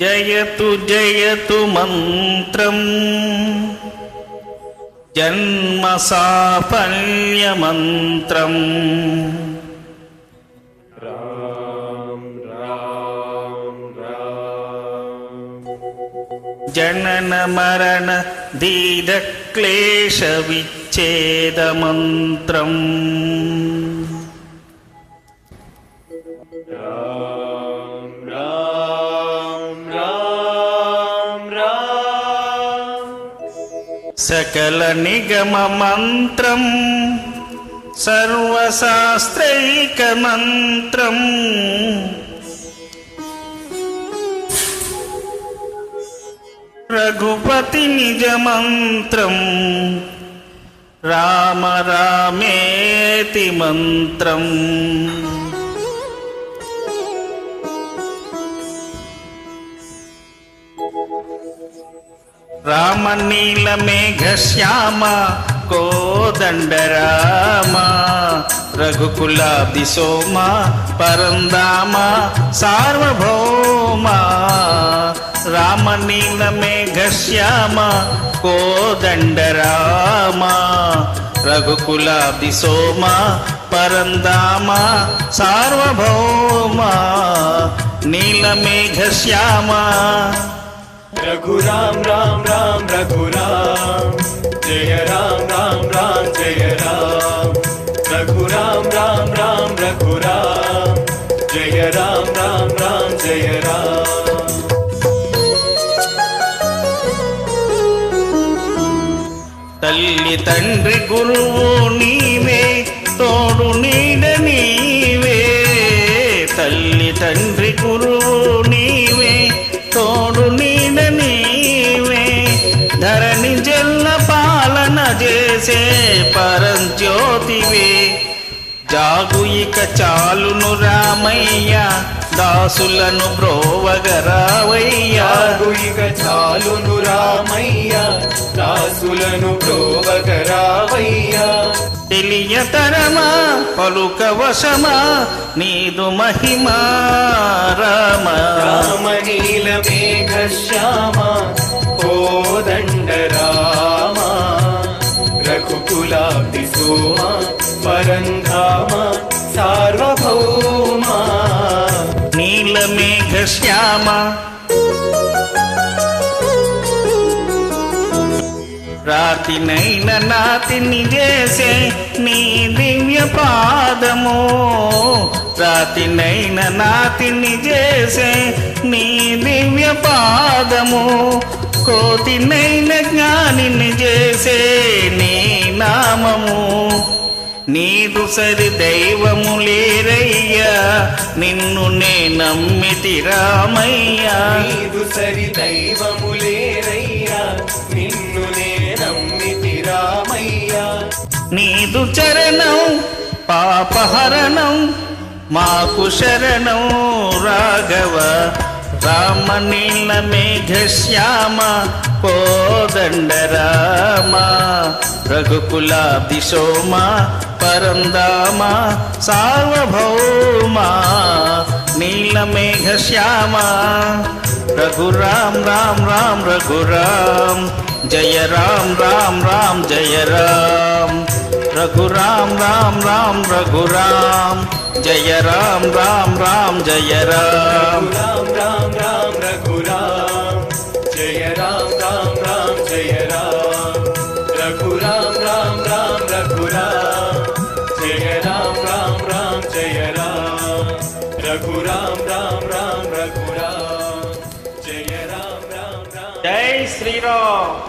जयतु जयतु मन्त्रम्। जन्मसापण्यमन्त्रम् रा जनमरण दीद क्लेशविच्छेदमन्त्रम् సకల నిగమ మంత్రం సర్వశాస్త్రైక మంత్రం. రఘుపతి నిజ మంత్రం రామ రామేతి మంత్రం. రామ నీల మేఘ శ్యామ కోదండ రామ రఘుకులాబ్ది సోమ పరందామ సార్వభౌమ. రామ నీల మేఘ శ్యామ కోదండ రామ రఘుకులాబ్ది సోమ పరందామ సార్వభౌమ. నీల మేఘ శ్యామ रघुराम राम राम रघुराम जय राम राम राम जय राम रघुराम राम राम रघुराम जय राम राम राम जय राम తల్లి తండ్రి గురువు నీవే తోడు నీడ నీవే తల్లి తండ్రి గురువు చేసే పరంజ్యోతివే. జాగు ఇక చాలును రామయ్య దాసులను బ్రోవగరావయ్యా ఇక చాలును రామయ్య దాసులను ప్రోవగరావయ్యా. తెలియతరమా పలుక వశమా నీదు మహిమా రామ. రామ నీల మేఘ శ్యామ సార్వభౌమ నీల మేఘ శ్యామ. రాతినైన నాతిని చేసే నీ దివ్య పాదము. రాతినైన నాతిని చేసే నీ దివ్య పాదము. కోతినైన జ్ఞానిని చేసే నీ నామము. నీదు సరి దైవము లేరయ్యా నిన్ను నే నమ్మితి రామయ్యా. నీదు సరి దైవములేరయ్యా నిన్ను నే నమ్మితి రామయ్యా. నీదు చరణం పాపహరణం మాకు శరణం రాఘవ రామ నీల మేఘ శ్యామ కోదండ రామ రఘుకులాబ్ది సోమ పరందామ సార్వభౌమ నీలమేఘ శ్యామ రఘురాం రాం రాం రఘురాం జయ రాం రాం రాం జయ రాం రఘురాం రాం రాం రఘురాం జయ రాం రాం రాం జయ రాం రాం రాం రాం రఘురాం జయ రాం రాం रघुराम राम राम रघुराम जय राम राम राम जय श्री राम